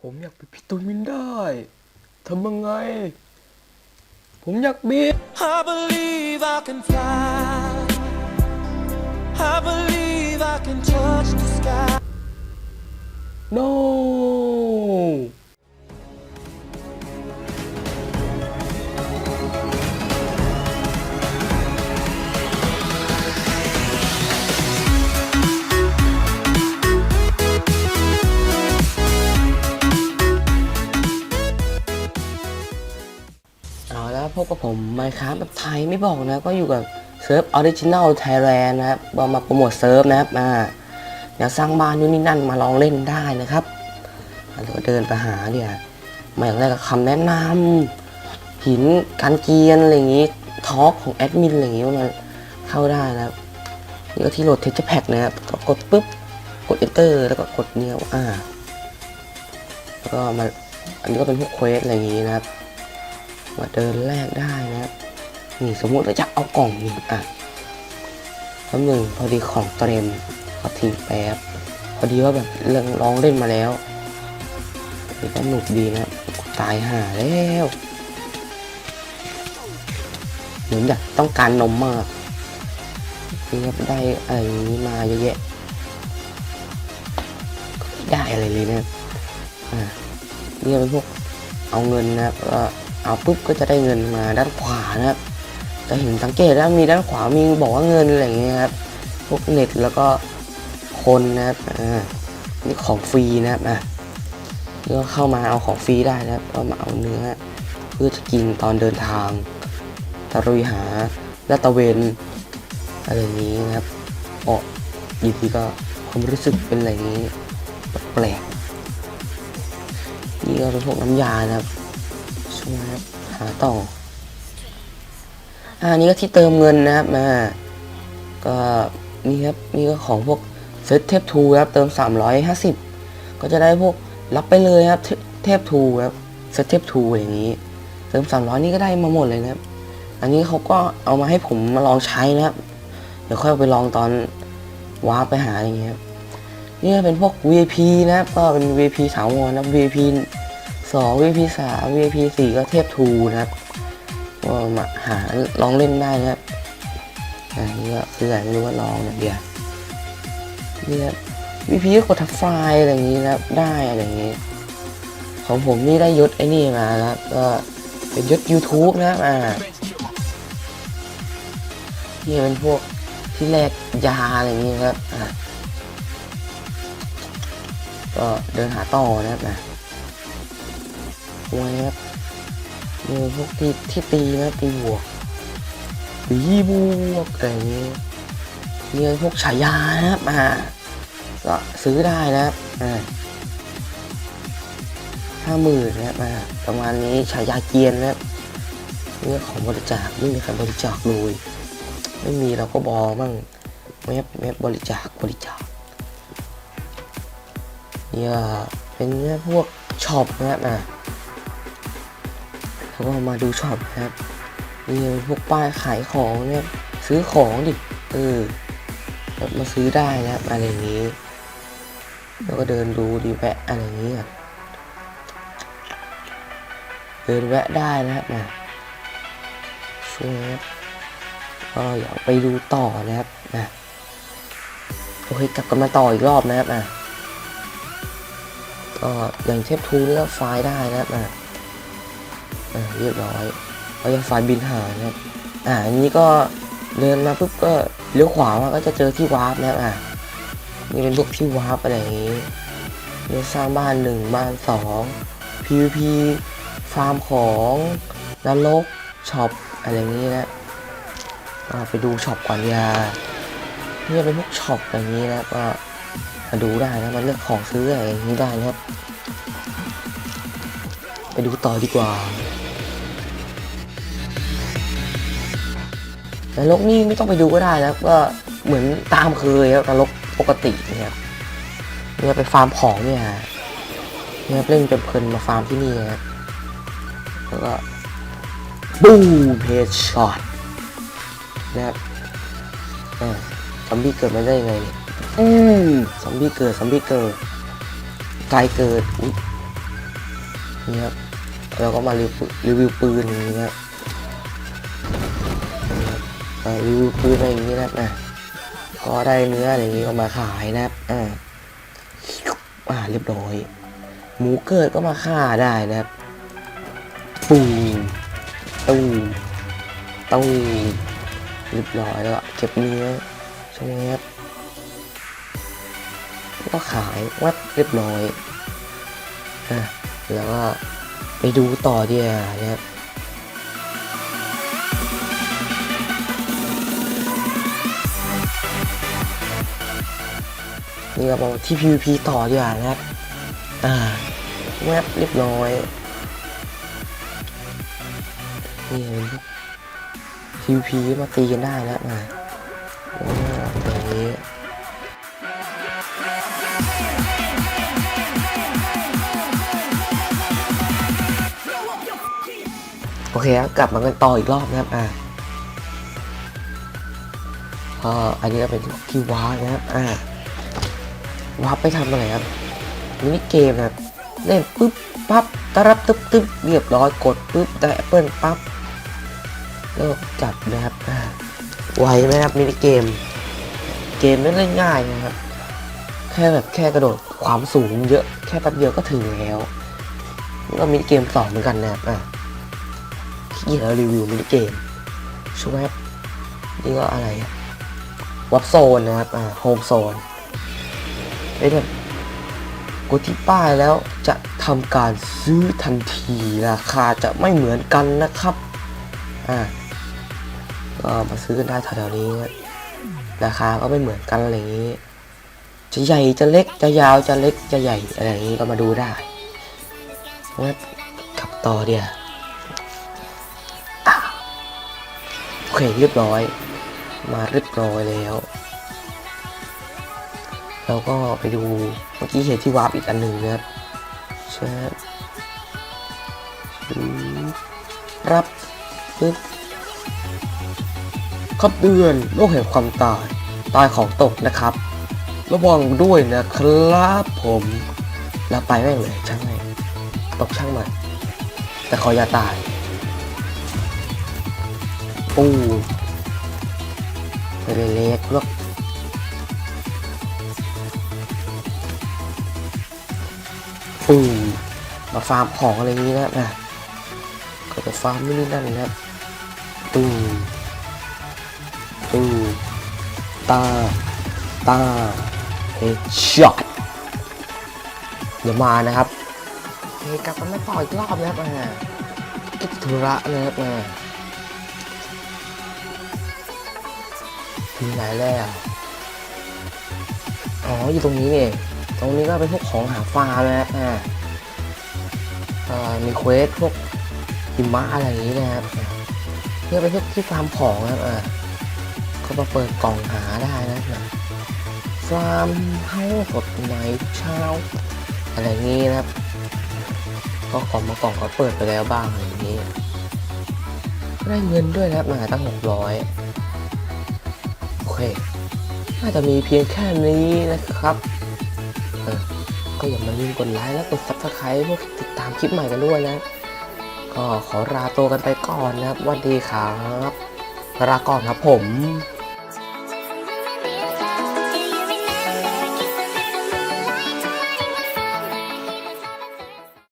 ผมอยากไปพิตูนวินได้ทำยังไง ผมอยากบิน I believe I can fly. I believe I can touch the sky. no เอาแล้วพบกับผมไมค์ครับแบบไทยไม่บอกนะ ก็อยู่กับเซิร์ฟออริจินัลไทยแลนด์นะครับมาโปรโมทเซิร์ฟนะครับมาอยากสร้างบ้านนู่นนี่นั่นมาลองเล่นได้นะครับแล้วก็เดินไปหาเนี่ยมาอย่างแรกก็คำแนะนำหินการเกียนอะไรอย่างงี้ทอล์กของแอดมินอะไรอย่างงี้มันเข้าได้นะครับนี่ก็ที่โหลดเทคแพ็กนะครับกดปุ๊บกด enter แล้วก็กดเนี้ยอ่าแล้วก็มาอันนี้ก็เป็นพวกเควสอะไรอย่างงี้นะครับ มาเดินแรกได้นะนี่สมมุติเราจะเอากล่องนี่อะแป๊บหนึงพอดีของเตรียมขอทิ้งแป๊บพอดีว่าแบบเรื่องร้องเล่นมาแล้วนี่ก็หนุกดีนะตายห่าแล้วเหมือนอยากต้องการนมมากนี่ครับได้อะไรนี้มาเยอะแยะก็ไม่ได้อะไรเลยนะอ่านี่เป็นพวกเอาเงินนะครับ เอาปุ๊บก็จะได้เงินมาด้านขวานะครับ จะเห็นสังเกตแล้วมีด้านขวามีบอกว่าเงินอะไรอย่างเงี้ยครับ พวกเน็ตแล้วก็คนนะครับอ่านี่ของฟรีนะครับอะนี่ก็เข้ามาเอาของฟรีได้นะครับก็มาเอาเนื้อ เพื่อจะกินตอนเดินทางตะลุยหาลาดตะเวนอะไรนี้นะครับอ๋ออยู่ดีก็ความรู้สึกเป็นอะไรนี้แปลกนี่ก็เป็นพวกน้ำยานะครับ นะครับหาต่ออันนี้ก็ที่เติมเงินนะครับมาก็นี่ครับนี่ก็ของพวกเซตเทปทูครับเติม 350 ก็จะได้พวกรับไปเลยครับเทปทูครับเซตเทปทูอย่างนี้ เติม 300 นี่ก็ได้มาหมดเลยนะครับ อันนี้เขาก็เอามาให้ผมมาลองใช้นะครับ เดี๋ยวค่อยไปลองตอนว้าร์ปไปหาอย่างเงี้ยครับนี่ก็เป็นพวก VIP นะครับก็เป็น VIP สาวรนะ VIP 2 VIP 3 VIP 4 ก็เทปทูนะครับก็มาหาลองเล่นได้นะครับอันนี้ก็คืออะไรไม่รู้ว่าลองเนี่ยเดียวนี่ครับวิพีก็กดทับไฟล์อะไรอย่างนี้นะครับได้อะไรอย่างนี้ ของผมนี่ได้ยศไอ้นี่มานะครับก็เป็นยศ YouTube นะครับอ่านี่เป็นพวกที่แลกยาอะไรอย่างนี้นะครับอ่าก็เดินหาต่อนะครับนะ ไว้ครับมีพวกที่ที่ตีนะตีบวกตีบวกอะไรนี้มีพวกฉายานะครับอ่าก็ซื้อได้นะครับอ่าห้าหมื่นนะครับอ่าประมาณนี้ฉายาเกียนนะครับเรื่องของบริจาคไม่มีใครบริจาคเลยไม่มีเราก็บอมั่งแมบแมบบริจาคบริจาคเนี่ยเป็นเนี่พวกช็อปนะครั บอ่าก็มาดูช็อปครับมีพวกป้ายขายของเนี่ยซื้อของดิเออมาซื้อได้นะอะไรอย่างนี้ แล้วก็เดินดูดีแวะอะไรอย่างนี้ครับเดินแวะได้นะครับนะช่วยนะครับก็อยากไปดูต่อนะครับนะโอเคกลับกันมาต่ออีกรอบนะครับอะก็อย่างเทปทูนี่ก็ไฟล์ได้นะครับอะ อ่าเรียบร้อยเราจะไฟล์บินหานะครับอ่าอันนี้ก็เดินมาปุ๊บก็เลี้ยวขวามาก็จะเจอที่วาร์ปนะครับอ่านี่เป็นพวกที่วาร์ปอะไรอย่างนี้เนี่ยสร้างบ้านหนึ่งบ้านสอง PVP ฟาร์มของนรกช็อปอะไรอย่างนี้นะก็ไปดูช็อปก่อนยาเนี่ยเป็นพวกช็อปอย่างนี้นะก็มาดูได้นะมาเลือกของซื้ออะไรอย่างนี้ได้นะครับ ไปดูต่อดีกว่า นรกนี่ไม่ต้องไปดูก็ได้นะครับ ก็เหมือนตามเคยครับนรกปกติเนี่ยครับเนี่ยไปฟาร์มของเนี่ยเนี่ยครับเล่นจนเพลินมาฟาร์มที่นี่นะครับแล้วก็บูมเฮดช็อตนะครับเออซอมบี้เกิดมาได้ยังไงเนี่ยอืมซอมบี้เกิดซอมบี้เกิดไกลเกิดอุ๊ยนี่ครับแล้วก็มารีวิวรีวิวปืนอย่างนี้ครับนี่ค รีวิวปืนอะไรอย่างนี้นะครับอะก็ได้เนื้ออะไรอย่างนี้ก็มาขายนะครับอ่าอ่าเรียบร้อย หมูเกิดก็มาฆ่าได้นะครับ ปูตูตูเรียบร้อยแล้วเก็บเนื้อใช่ไหมครับก็ขายวัดเรียบร้อยอะแล้วก็ไปดูต่อเดีกว่านะครับ นี่ก็บอกที่ PVP ต่อดีกว่านะครับ อ่าแวบเรียบร้อย นี่เป็นพวก PVP มาตีกันได้แล้วมาว้าวแบบนี้โอเคครับกลับมากันต่ออีกรอบนะครับ อ่าก็อันนี้ก็เป็นคีย์วานะครับ อ่า วาร์ปไปทำอะไรครับมินิเกมนะครับเล่นปุ๊บปั๊บตะรับตึ๊บตึ๊บเรียบร้อยกดปุ๊บแต่แอปเปิลปั๊บแล้วก็จับนะครับอ่าไวไหมครับมินิเกม เกมไม่เล่นง่ายนะครับ แค่แบบแค่กระโดดความสูงเยอะแค่แป๊บเดียวก็ถึงแล้วนี่ก็มินิเกมสองเหมือนกันนะครับอะขี้เกียจเอรีวิวมินิเกมช่วยครับนี่ก็อะไรวับโซนนะครับอ่าโฮมโซน ไอ้แบบกดที่ป้ายแล้วจะทำการซื้อทันทีราคาจะไม่เหมือนกันนะครับอ่าก็มาซื้อกันได้แถวๆนี้ราคาก็ไม่เหมือนกันอะไรอย่างนี้ จะใหญ่จะเล็กจะยาวจะเล็กจะใหญ่อะไรอย่างนี้ก็มาดูได้งั้นกลับต่อเดียวโอเคเรียบร้อย มาเรียบร้อยแล้ว แล้วก็ไปดูเมื่อกี้เห็นที่วาร์ปอีกอันหนึ่งนะครับใช่ครับปึ๊บคำเตือนโลกแห่งความตาย ตายของตกนะครับ ระวังด้วยนะครับผมแล้วไปแม่งเลยช่างแม่งตกช่างมันแต่ขออย่าตายปูไปเล็กๆพวก มาฟาร์มของอะไรอย่างนี้นะนะก็จะฟาร์มนู่นี่นั่นนะตูตูตาตาเฮดช็อตเดี๋ยวมานะครับเฮ้ยกลับมาต่ออีกรอบนะครับอ่ากิจธุระนะครับอ่าถึงไหนแล้วอ๋ออยู่ตรงนี้นี่เองตรงนี้ก็เป็นพวกของหาฟาร์มนะครับอ่าอ่า มีเควสพวกหิมะอะไรอย่างนี้นะครับเนี่ยเป็นพวกที่ฟาร์มของนะครับอ่าก็มาเปิดกล่องหาได้นะครับฟาร์มให้สดใหม่ทุกเช้าอะไรอย่างนี้นะครับ ก็กล่องมากล่องก็เปิดไปแล้วบ้างอะไรอย่างนี้ได้เงินด้วยนะครับมาตั้งหกร้อยโอเคน่าจะมีเพียงแค่นี้นะครับ เออ ก็อย่ามาลืมกดไลค์และกด subscribe เพื่อติดตามคลิปใหม่กันด้วยนะ ก็ขอลาตัวกันไปก่อนนะครับวันดีครับลาก่อนครับผม